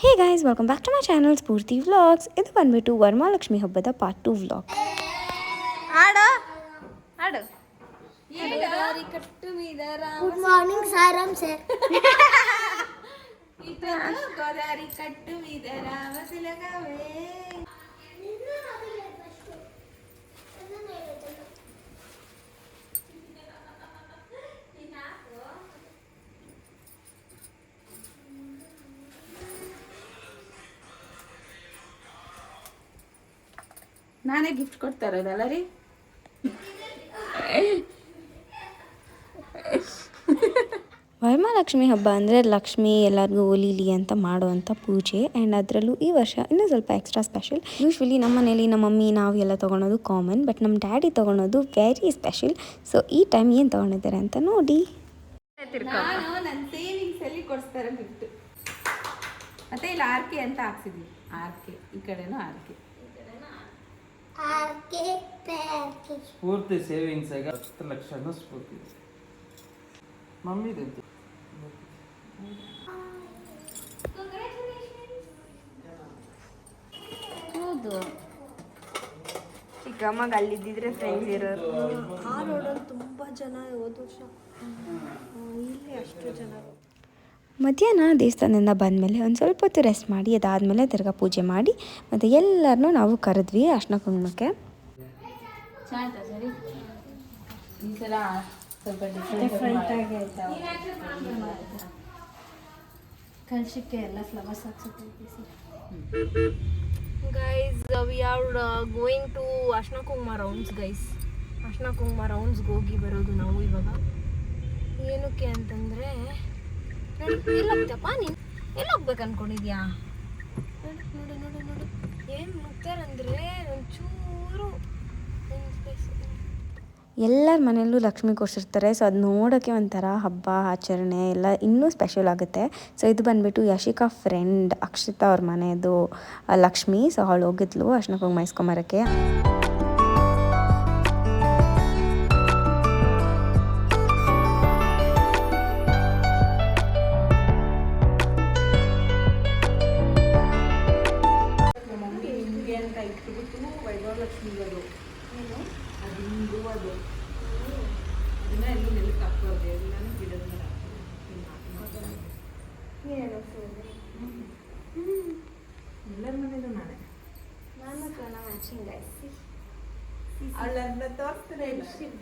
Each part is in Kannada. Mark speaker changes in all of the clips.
Speaker 1: Hey guys welcome back to my channel Spoorthi vlogs ಇದು ಬಂದ್ಬಿಟ್ಟು ವರಮಹಾಲಕ್ಷ್ಮಿ ಹಬ್ಬದ ಪಾರ್ಟ್ ಟು ವ್ಲಾಗ್
Speaker 2: ಆಡು ಆಡು
Speaker 3: ಗುಡ್ ಮಾರ್ನಿಂಗ್ ಸಾರಾಮ್ ಸರ್
Speaker 2: ಗೋದಾರಿ ಕಟ್ಟು ನಾನೇ ಗಿಫ್ಟ್ ಕೊಡ್ತಾ ಇರೋದಲ್ಲ ರೀ?
Speaker 1: ವರಮಹಾಲಕ್ಷ್ಮಿ ಹಬ್ಬ ಅಂದರೆ ಲಕ್ಷ್ಮಿ ಎಲ್ಲರಿಗೂ ಒಲಿಲಿ ಅಂತ ಮಾಡುವಂಥ ಪೂಜೆ. ಆ್ಯಂಡ್ ಅದರಲ್ಲೂ ಈ ವರ್ಷ ಇನ್ನೂ ಸ್ವಲ್ಪ ಎಕ್ಸ್ಟ್ರಾ ಸ್ಪೆಷಲ್ ಯೂಶ್ವಲಿ ನಮ್ಮ ಮನೇಲಿ ನಮ್ಮ ಮಮ್ಮಿ ನಾವು ಎಲ್ಲ ತೊಗೊಳೋದು ಕಾಮನ್ ಬಟ್ ನಮ್ಮ ಡ್ಯಾಡಿ ತೊಗೊಳೋದು ವೆರಿ ಸ್ಪೆಷಲ್ ಸೊ ಈ ಟೈಮ್ ಏನು ತೊಗೊಂಡಿದ್ದಾರೆ ಅಂತ ನೋಡಿ.
Speaker 2: ಮತ್ತೆ ಇಲ್ಲಿ ಆರ್ ಕೆ ಅಂತ ಹಾಕ್ಸಿದ್ವಿ ಆರ್ ಕೆ ಈ ಕಡೆನೂ ಆರ್ ಕೆ.
Speaker 4: ಸ್ಫೂರ್ತಿ ಸೇವಿಂಗ್ಸ್ ಆಗ ಹತ್ತು ಲಕ್ಷನೂ ಸ್ಫೂರ್ತಿ. ಮಮ್ಮಿದು
Speaker 1: ಹೌದು. ಚಿಕ್ಕಮ್ಮಗೆ ಅಲ್ಲಿದ್ದಿದ್ರೆ ಫ್ರೆಂಡ್ಸ್ ಇರೋರು.
Speaker 3: ಆ ರೋಡಲ್ಲಿ ತುಂಬ ಜನ ಹೋದ ವರ್ಷ. ಇಲ್ಲಿ ಅಷ್ಟು ಜನ.
Speaker 1: ಮಧ್ಯಾಹ್ನ ದೇವಸ್ಥಾನದಿಂದ ಬಂದಮೇಲೆ ಒಂದು ಸ್ವಲ್ಪ ಹೊತ್ತು ರೆಸ್ಟ್ ಮಾಡಿ ಅದಾದಮೇಲೆ ತಿರ್ಗಾ ಪೂಜೆ ಮಾಡಿ ಮತ್ತು ಎಲ್ಲರನ್ನೂ ನಾವು ಕರೆದ್ವಿ ಅರ್ಶಿನ ಕುಂಕುಮಕ್ಕೆ.
Speaker 2: ಸರಿ. ಈ ಸಲ ಸ್ವಲ್ಪ ಡಿಫ್ರೆಂಟ್ ಆಗಿ
Speaker 3: ಕಲಶಕ್ಕೆ ಎಲ್ಲ flowers ಹಾಕ್ಸೋಕೆ
Speaker 5: guys we are going to ಅರ್ಶನ ಕುಂಕುಮ ರೌಂಡ್ಸ್ ಗೈಸ್ ಅರ್ಶನ ಕುಂಕುಮ ರೌಂಡ್ಸ್ಗೆ ಹೋಗಿ ಬರೋದು ನಾವು ಇವಾಗ. ಎಲ್ಲೋಗ್ತಪ್ಪ ನೀನು ಎಲ್ಲೋಗ್ಬೇಕು ಅನ್ಕೊಂಡಿದ್ಯಾ ನೋಡು ನೋಡು ನೋಡು ಏನು ಮುಗ್ತಾರಂದ್ರೆ ಒಂಚೂರು
Speaker 1: ಎಲ್ಲರ ಮನೆಯಲ್ಲೂ ಲಕ್ಷ್ಮಿ ಕೂರಿಸಿರ್ತಾರೆ, ಸೊ ಅದು ನೋಡೋಕ್ಕೆ ಒಂಥರ ಹಬ್ಬ, ಆಚರಣೆ ಎಲ್ಲ ಇನ್ನೂ ಸ್ಪೆಷಲ್ ಆಗುತ್ತೆ. ಸೊ ಇದು ಬಂದುಬಿಟ್ಟು ಯಶಿಕಾ ಫ್ರೆಂಡ್ ಅಕ್ಷಿತಾ ಅವ್ರ ಮನೆಯದು ಲಕ್ಷ್ಮಿ, ಸೊ ಅವಳು ಹೋಗಿದ್ಲು ಅರ್ಶಿನ ಕುಂಕುಮ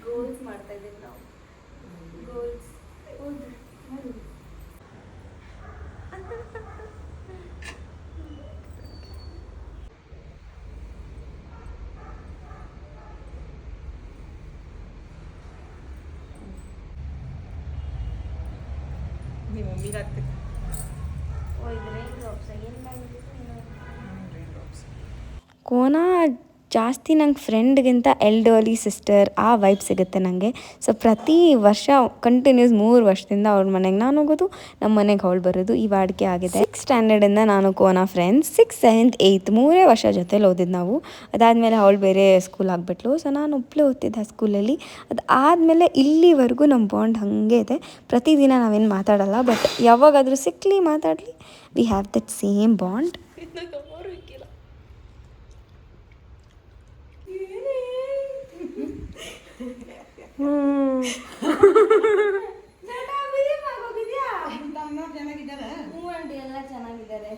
Speaker 5: ಗೋಲ್ಸ್ ಮಾಡ್ತಾ ಇದ್ದೀವಿ ನಾವು ಗೋಲ್ಸ್
Speaker 2: ನಿಮ್ಮ ಮಮ್ಮಿಗೆ ಆಗ್ತದೆ
Speaker 1: ಕೋನ ಜಾಸ್ತಿ ನಂಗೆ ಫ್ರೆಂಡ್ಗಿಂತ ಎಲ್ಡರ್ಲಿ ಸಿಸ್ಟರ್ ಆ ವೈಬ್ ಸಿಗುತ್ತೆ ನನಗೆ ಸೊ ಪ್ರತಿ ವರ್ಷ ಕಂಟಿನ್ಯೂಸ್ ಮೂರು ವರ್ಷದಿಂದ ಅವ್ರ ಮನೆಗೆ ನಾನು ಹೋಗೋದು ನಮ್ಮ ಮನೆಗೆ ಅವಳು ಬರೋದು, ಈ ವಾಡಿಕೆ ಆಗಿದೆ. ಸಿಕ್ಸ್ ಸ್ಟ್ಯಾಂಡರ್ಡಿಂದ ನಾನು ಕೋನ ಫ್ರೆಂಡ್ಸ್ ಸಿಕ್ಸ್ ಸೆವೆಂತ್ ಏಯ್ತ್ ಮೂರೇ ವರ್ಷ ಜೊತೆಲಿ ಓದಿದ್ದು ನಾವು. ಅದಾದಮೇಲೆ ಅವಳು ಬೇರೆ ಸ್ಕೂಲ್ ಆಗಿಬಿಟ್ಲು. ಸೊ ನಾನು ಒಬ್ಬಳೇ ಓದ್ತಿದ್ದೆ ಆ ಸ್ಕೂಲಲ್ಲಿ ಆದಮೇಲೆ ಇಲ್ಲಿವರೆಗೂ ನಮ್ಮ ಬಾಂಡ್ ಹಾಗೆ ಇದೆ. ಪ್ರತಿದಿನ ನಾವೇನು ಮಾತಾಡಲ್ಲ ಬಟ್ ಯಾವಾಗಾದರೂ ಸಿಕ್ಕಲಿ ಮಾತಾಡಲಿ we have that same bond
Speaker 5: ಹೂವಂಡಿ ಎಲ್ಲ ಚೆನ್ನಾಗಿದ್ದಾರೆ.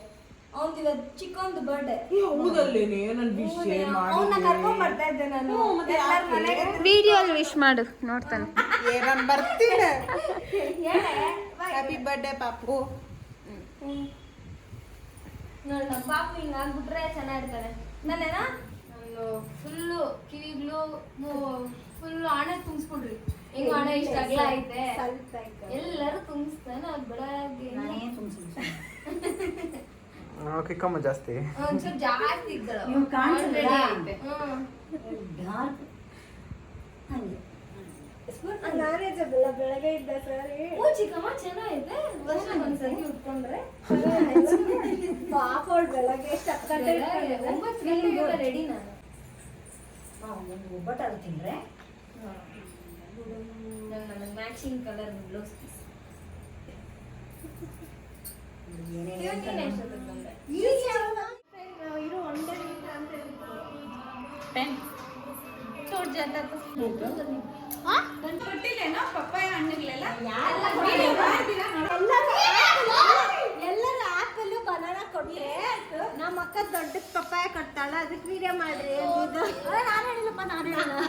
Speaker 5: ಅವ್ನ್ ಇವತ್ತು ಚಿಕ್ಕವಂದು ಬರ್ಡೇ
Speaker 2: ಹೌದಲ್ಲೇನೆ ನನ್ನ ವಿಷಯ
Speaker 5: ಅವನ್ನ ಕರ್ಕೊಂಡ್ ಬರ್ತಾ ಇದ್ದೆ ನಾನು. ಎಲ್ಲಾರ್ ಮನೆಗೆ
Speaker 2: ವಿಡಿಯೋಲಿ ವಿಶ್ ಮಾಡು ನೋಡ್ತಾನೆ. ನಾನು ಬರ್ತೀನಿ. ಹ್ಯಾಪಿ ಬರ್ಡೇ ಪಾಪು.
Speaker 5: ನೋಡಿ ನಮ್ಮ ಪಾಪು ಹಿಂಗ್ ಆಗ್ಬಿಟ್ರೆ ಚೆನ್ನಾಗಿರ್ತಾನೆ. ನಾನೇನಾ ನಾನು ಫುಲ್ಲು ಕಿವಿಗಳು ಫುಲ್ಲು ಹಣೆ ತುಂಬಿಸ್ಬಿಡ್ರಿ ಹೆಂಗ್ ಹಣೆ ಇಷ್ಟ ಅಗಲ ಐತೆ? ಎಲ್ಲರೂ ತುಂಬಿಸ್ತಾನೆ ಅದ್ ಬೆಳಗ್ಗೆ
Speaker 4: ಕಿಕ್ಕಮ್ಮ ಜಾಸ್ತಿ.
Speaker 5: ಒಂಚೂರು ಜಾಸ್ತಿ ಇದ್ದಳು ಐತೆ. ಹ್ಮ್.
Speaker 3: ಬೆಳಗ್ಗೆ ಇದ್ದ ಸರ್.
Speaker 5: ಹ್ಞೂ ಚಿಕ್ಕಮ್ಮ ಚೆನ್ನಾಗೈತೆ ವರ್ಷ ಒಂದ್ಸತಿ ಉಟ್ಕೊಂಡ್ರೆ?
Speaker 3: ಪಾಪ ಅವಳು ಬೆಳಗ್ಗೆ ಎಷ್ಟು ಹತ್ತು ಗಂಟೆ
Speaker 5: ಒಂಬತ್ತು ಗಂಟೆಗೆಲ್ಲ ರೆಡಿ ನಾನು. ನನ್ನ ಮ್ಯಾಚಿಂಗ್ ಕಲರ್
Speaker 3: ಎಲ್ಲರೂ ಆಪಲ್ ಬನಾನ ಕೊಟ್ಟೆ ನಮ್ಮ ಅಕ್ಕ ದೊಡ್ಡ ಪಪ್ಪಾಯ ಕೊಡ್ತಾಳ. ಅದಕ್ಕೆ ವಿಡಿಯೋ ಮಾಡ್ರಿ ನಾನು ಹೇಳಿಲ್ಲಪ್ಪ ನಾನು ಹೇಳಿಲ್ಲ.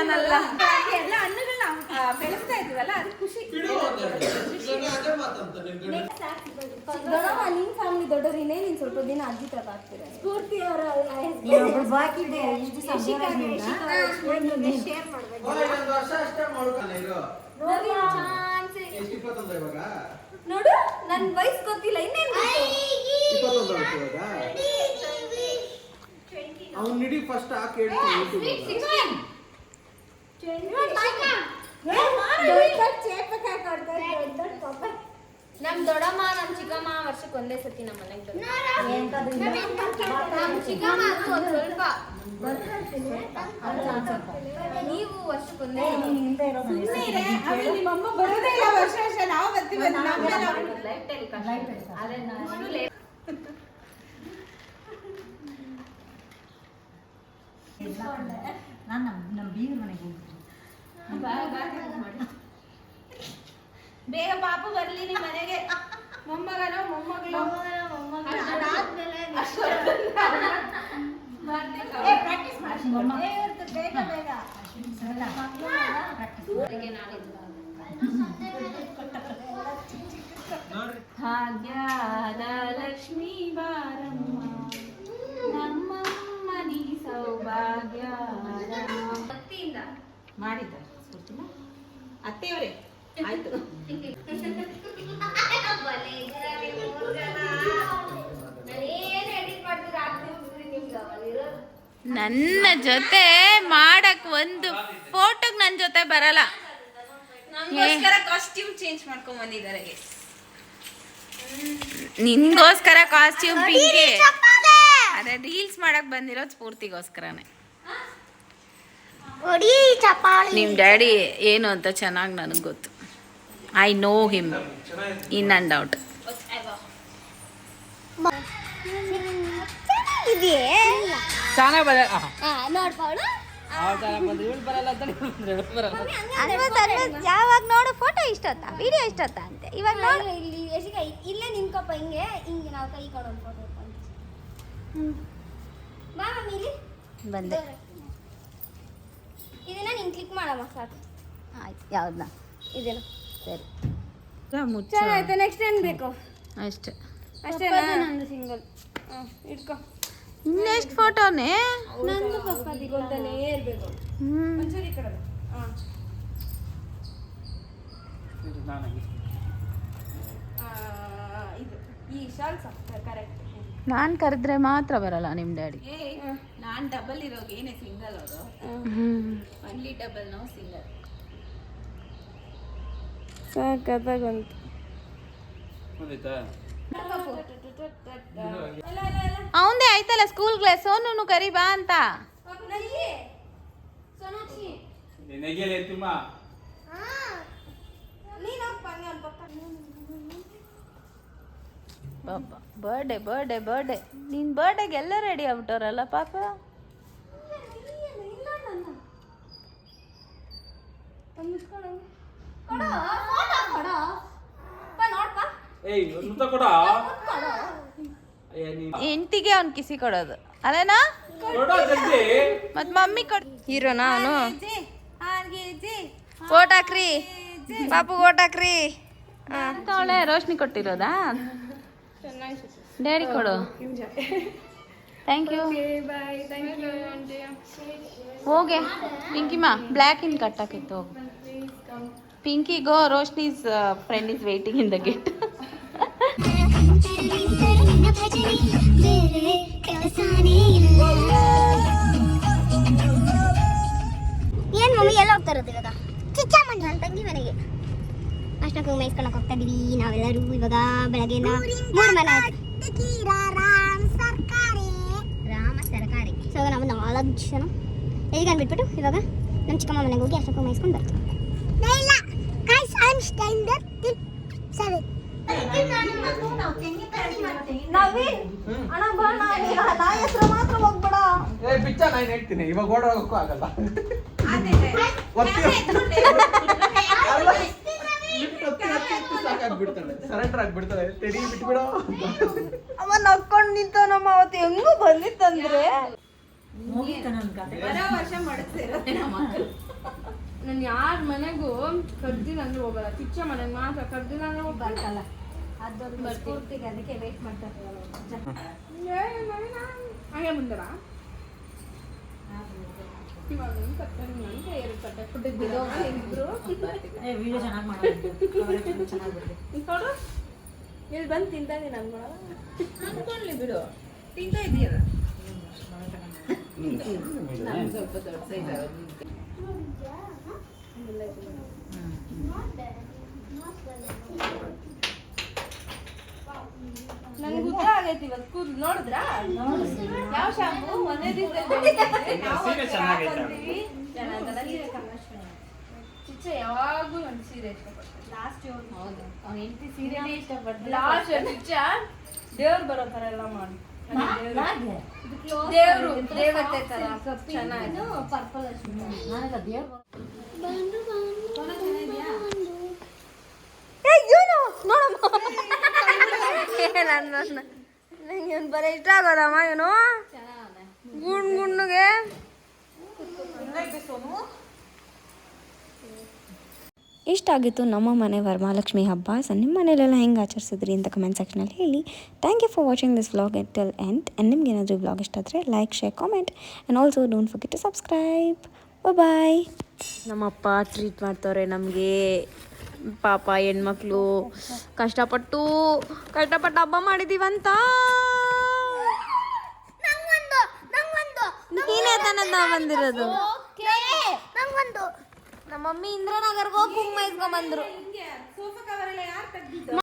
Speaker 2: ಅಲ್ಲ ಎಲ್ಲ ಹಣ್ಣುಗಳನ್ನ ಬೆಳೆಸ್ತಾ ಇದೀವಲ್ಲ ಅದು ಖುಷಿ.
Speaker 1: ದೊಡ್ಡಮ್ಮ ನಿನ್ ಫ್ಯಾಮಿಲಿ ದೊಡ್ಡವ್ರಿನೇ ನೀನ್ ಸ್ವಲ್ಪ ದಿನ ಅಜ್ಜಿ ತರ ಆಗ್ತೀರ
Speaker 3: ಸ್ಫೂರ್ತಿ ಅವರ ಶೇರ್ ಮಾಡ್ಬೇಕು.
Speaker 1: ನೋಡು ನನ್ ವಯಸ್ಸು ಗೊತ್ತಿಲ್ಲ ಇನ್ನೇನು
Speaker 4: ಅವ್ನು ನಿಡಿ ಫಸ್ಟ್ ಹಾಕಿ ಹೇಳ್ತೀನಿ ಯೂಟ್ಯೂಬ್
Speaker 3: ಚೇಪಕಾಯಿ ಕೊಡ್ತಾರೆ ದೊಡ್ಡ ದೊಡ್ಡ ಪಪ್ಪಾಯ
Speaker 5: ನಮ್ ದೊಡ್ಡಮ್ಮ, ನಮ್ ಚಿಕ್ಕಮ್ಮ ವರ್ಷಕ್ಕೆ ಒಂದೇ ಸತಿ ನಮ್ಮ ಮನೆಗೆ ಚಿಕ್ಕಮ್ಮ ನೀವು ವರ್ಷಕ್ಕೆ ಒಂದೇ
Speaker 2: ನಿಮ್ಮಮ್ಮ ಬರೋದೇ ಇಲ್ಲ ವರ್ಷ
Speaker 5: ನಾನು
Speaker 6: ನಮ್ಮ ಬೀಗ ಮನೆಗೆ ಹೋಗಿದ್ದೆ
Speaker 2: ಬೇಗ ಪಾಪು ಬರ್ಲಿ ನಿಮ್ ಮನೆಗೆ. ಮೊಮ್ಮಗನೋ ಮೊಮ್ಮಗಳು?
Speaker 5: ಭಾಗ್ಯದ ಲಕ್ಷ್ಮೀ ಬಾರಮ್ಮ. ನಮ್ಮ ನೀ ಸೌಭಾಗ್ಯ ಭಕ್ತಿಯಿಂದ.
Speaker 2: ಮಾಡಿದ್ದ ಸ್ಫೂರ್ತಿನ ಅತ್ತೆಯವರೇ ಆಯ್ತು.
Speaker 7: ನನ್ನ ಜೊತೆ ಮಾಡಕ್ ಒಂದು ಫೋಟೋಗ್ ನನ್ನ ಜೊತೆ ಬರಲ್ಲ.
Speaker 1: ನಮಗೋಸ್ಕರ ಕಾಸ್ಟ್ಯೂಮ್ ಚೇಂಜ್ ಮಾಡ್ಕೊಂಡ್ ಬಂದಿದ್ದಾರೆ.
Speaker 7: ನಿನ್ಗೋಸ್ಕರ ಕಾಸ್ಟ್ಯೂಮ್ ಪಿಂಕೆ ಅದೇ ರೀಲ್ಸ್ ಮಾಡಕ್ ಬಂದಿರೋದು ಸ್ಫೂರ್ತಿಗೋಸ್ಕರನೇ. ನಿಮ್ ಡ್ಯಾಡಿ ಏನು ಅಂತ ಚೆನ್ನಾಗಿ ನನಗೆ ಗೊತ್ತು. I know him. In and out.
Speaker 4: ಚೆನ್ನಾಗಿ ಬರ
Speaker 3: ನೋಡ್ಪಾವಳು
Speaker 4: ಬರಲ್ಲ ಅಂತ ಇವ್ಳು ಬರಲ್ಲ
Speaker 3: ಯಾವಾಗ ನೋಡು ಫೋಟೋ ಇಷ್ಟೊತ್ತ ವಿಡಿಯೋ ಇಷ್ಟ ಅಂತೆ. ಇವಾಗ ನೋಡು. ಇಲ್ಲಿ ಇಲ್ಲೇ ನಿಂತ್ಕೊಪ್ಪ ಹಿಂಗೆ ಹಿಂಗೆ ನಾವು ಕೈ ಕೊಡೋದು ಫೋಟೋ ಮಮ್ಮಿ ಇಲ್ಲಿ.
Speaker 6: ಬಂದೆ.
Speaker 3: ಇದನ್ನ ನೀನು ಕ್ಲಿಕ್ ಮಾಡಮ್ಮ ಸಾಕು.
Speaker 6: ಆಯ್ತು ಯಾವ್ದನ್ನ?
Speaker 3: ಇದನ್ನ
Speaker 6: ಸರಿ.
Speaker 7: ಮುಚ್ಚ.
Speaker 1: ಚೆನ್ನಾಯ್ತು ನೆಕ್ಸ್ಟ್ ಏನು ಬೇಕು?
Speaker 7: ಅಷ್ಟೇ.
Speaker 1: ಅಷ್ಟೇ
Speaker 3: ನಂದು ಸಿಂಗಲ್
Speaker 1: ಹ್ಮ್, ಇಟ್ಕೋ.
Speaker 7: ಇನ್ನೆಷ್ಟು ಫೋಟೋನೇ?
Speaker 3: ನಂದು
Speaker 1: ಇರ್ಬೇಕು. ಒಂಚೂರು ಈ ಕಡೆ. ಹಾ.
Speaker 7: ನಾನು ಕರೆದ್ರೆ ಮಾತ್ರ ಬರಲ್ಲ ನಿಮ್ಮ ಡ್ಯಾಡಿ.
Speaker 2: ನಾನ್ ಡಬಲ್ ಇರೋಗೆ ಏನೇ ಸಿಂಗಲ್ ಅವರು ಒನ್ಲಿ ಡಬಲ್ ನಾವು ಸಿಂಗಲ್
Speaker 1: ಸಾಕತ್ತಾಗಂತ
Speaker 7: ಅವಂದೇ ಆಯ್ತಲ್ಲ ಸ್ಕೂಲ್ ಕ್ಲಾಸ್ ಸೋನು ಕರಿ ಬಾ ಅಂತ.
Speaker 3: ನೀನು ಹೋಗ್ಪ ಹಂಗೆ ಅವ್ನ್ ಪಕ್ಕ
Speaker 7: ಪಾಪ ಬರ್ಡೇ ಬರ್ಡೇ ಬರ್ಡೇ ನಿನ್ ಬರ್ಡೇಗೆ ಎಲ್ಲ ರೆಡಿ ಆಗ್ಬಿಟ್ಟವ್ರಲ್ಲ ಪಾಪ? ಎಂಟಿಗೆ ಅವ್ನ್ ಕಿಸಿ ಕೊಡೋದು. ಅಲ್ಲೇನಾ?
Speaker 4: ಕೊಡ ಜಲ್ದಿ.
Speaker 7: ಮತ್ ಮಮ್ಮಿ ಕೊಡ್
Speaker 1: ಹೀರೋನಾ ನಾನು ಓಟ್ ಹಾಕ್ರಿ. ಪಾಪು ಓಟ್ ಹಾಕ್ರಿ.
Speaker 7: ಅವಳೆ ರೋಶ್ನಿ ಕೊಟ್ಟಿರೋದಾ? ಡ್ಯಾಡಿ ಕೊಡು. ಥ್ಯಾಂಕ್ ಯು ಹೋಗೆ. ಪಿಂಕಿಮ್ಮ ಬ್ಲ್ಯಾಕ್ ಇನ್ ಕಟ್ಟಾಕಿತ್ತು
Speaker 3: ಹಾಕಿತ್ತು Pinky go Roshni's friend is waiting in the gate ನಾವೆಲ್ಲರೂ ಇವಾಗ ಬೆಳಗ್ಗೆ ಮೂರು ಮನೆ ರಾಮ ಸರ್ಕಾರಿ? ಸೊ ನಾವು ನಾಲ್ಕು ಜನ. ಈಗ ಅಂದ್ಬಿಟ್ಬಿಟ್ಟು? ಇವಾಗ ನಮ್ಮ ಚಿಕ್ಕಮ್ಮ ಮನೆಗೆ ಹೋಗಿ ಅಷ್ಟಕ್ಕೆ ಮೇಯಿಸ್ಕೊಂಡು ಬರ್ತೀವಿ. ನವೀನ್ ಅಣ್ಣ ಬಾ ಹೆಸರು ಮಾತ್ರ ಹೋಗ್ಬೇಡ.
Speaker 4: ಏ ಬಿಚ್ಚ ನಾನು ಹೇಳ್ತೀನಿ. ಇವಾಗ ಓಡೋಗಕ್ಕೂ ಆಗಲ್ಲ. ಒತ್ತಿ ಸಾಕಾಗ್ಬಿಡ್ತಾಳೆ ಸರೆಂಡರ್ ಆಗ್ಬಿಡ್ತಾಳೆ. ತೆರಿ ಬಿಟ್ಬಿಡೋ.
Speaker 1: ಅಮ್ಮ ನಕ್ಕೊಂಡು ನಿಂತವನಮ್ಮ ಅವತ್ತು ಹೆಂಗೂ ಬಂದಿತ್ತಂದ್ರೆ?
Speaker 8: ನಾನು ಯಾರ ಮನೆಗೂ ಕರ್ದಿಲ್ಲ ಅಂದ್ರೆ ಹೋಗಲ್ಲ. ಕಿಚ್ಚ ಮನೆಗೆ ಮಾತ್ರ ಕರ್ದಿಲ್ಲ ಅಂದ್ರೆ ಹೋಗ್ಬಾರ್ದಲ್ಲ
Speaker 2: ಅದಕ್ಕೆ ವೇಟ್ ಮಾಡ್ತಾರೆ.
Speaker 8: ಹಂಗೆ ಮುಂದರ ಇವಾಗ ಚೆನ್ನಾಗಿ ನನಗೆ ಎರಡು ಕಟ್ಟೆ ಕೊಟ್ಟಿದ್ದಿದ್ದು ಇಬ್ರು ನೋಡು ಇಲ್ಲಿ ಬಂದು ತಿಂತಾ ಇದೀನಿ ನಾನು ಅನ್ಕೊಳ್ಳಿ ಬಿಡು ತಿಂತಾ ಇದೀಯಲ್ಲ ನನ್ಗೆ ಉದ್ದ ಆಗೈತಿ ಇವತ್ತು ಕೂದಲು ನೋಡಿದ್ರಾ? ಯಾವ ಶಾಂಪು ಒಂದೇ ದಿವಸದಲ್ಲಿ ಚಿಚ್ಚ ಯಾವಾಗೂ ನನ್ನ ಸೀರೆ ಇಷ್ಟಪಡ್ತೀನಿ. ಲಾಸ್ಟ್ ಹೌದು. ಅವ್ನ ಹೆಂಡತಿ ಸೀರೆನೇ ಇಷ್ಟಪಡ್ತೀನಿ ಲಾಸ್ಟ್ ಚಿಚ್ಚ? ದೇವ್ರು ಬರೋ ಥರ ಎಲ್ಲ ಮಾಡಿ. ದೇವ್ರು. ದೇವತೆ ಥರ ಚೆನ್ನಾಗಿ
Speaker 1: ನಂಗೆ ಇವ್ನು ಬರೀ ಇಷ್ಟ ಆಗೋದಮ್ಮ ಇವನು. ಗುಂಡ್ ಗುಂಡುಗೆ ಇಷ್ಟ ಆಗಿತ್ತು ನಮ್ಮ ಮನೆ ವರಮಹಾಲಕ್ಷ್ಮಿ ಹಬ್ಬ. ಸೊ ನಿಮ್ಮ ಮನೇಲೆಲ್ಲ ಹೆಂಗೆ ಆಚರಿಸಿದ್ರಿ ಅಂತ ಕಮೆಂಟ್ ಸೆಕ್ಷನಲ್ಲಿ ಹೇಳಿ. Thank you for watching this vlog at till end and ನಿಮ್ಗೆ ಏನಾದರೂ ವ್ಲಾಗ್ ಇಷ್ಟ ಆದರೆ like share comment and also don't forget to subscribe bye ನಮ್ಮಪ್ಪ ಟ್ರೀಟ್ ಮಾಡ್ತವ್ರೆ ನಮಗೆ. ಪಾಪ ಹೆಣ್ಮಕ್ಳು ಕಷ್ಟಪಟ್ಟು ಕಷ್ಟಪಟ್ಟು ಹಬ್ಬ ಮಾಡಿದೀವಂತ. ನೀನೇ ತಾನೇ ನಾವು ಬಂದಿರೋದು ನಮ್ಮ ಮಮ್ಮಿ ಇಂದ್ರನಗರ್ಗೆ ಹೋಗಿ ಕುಂಕುಮ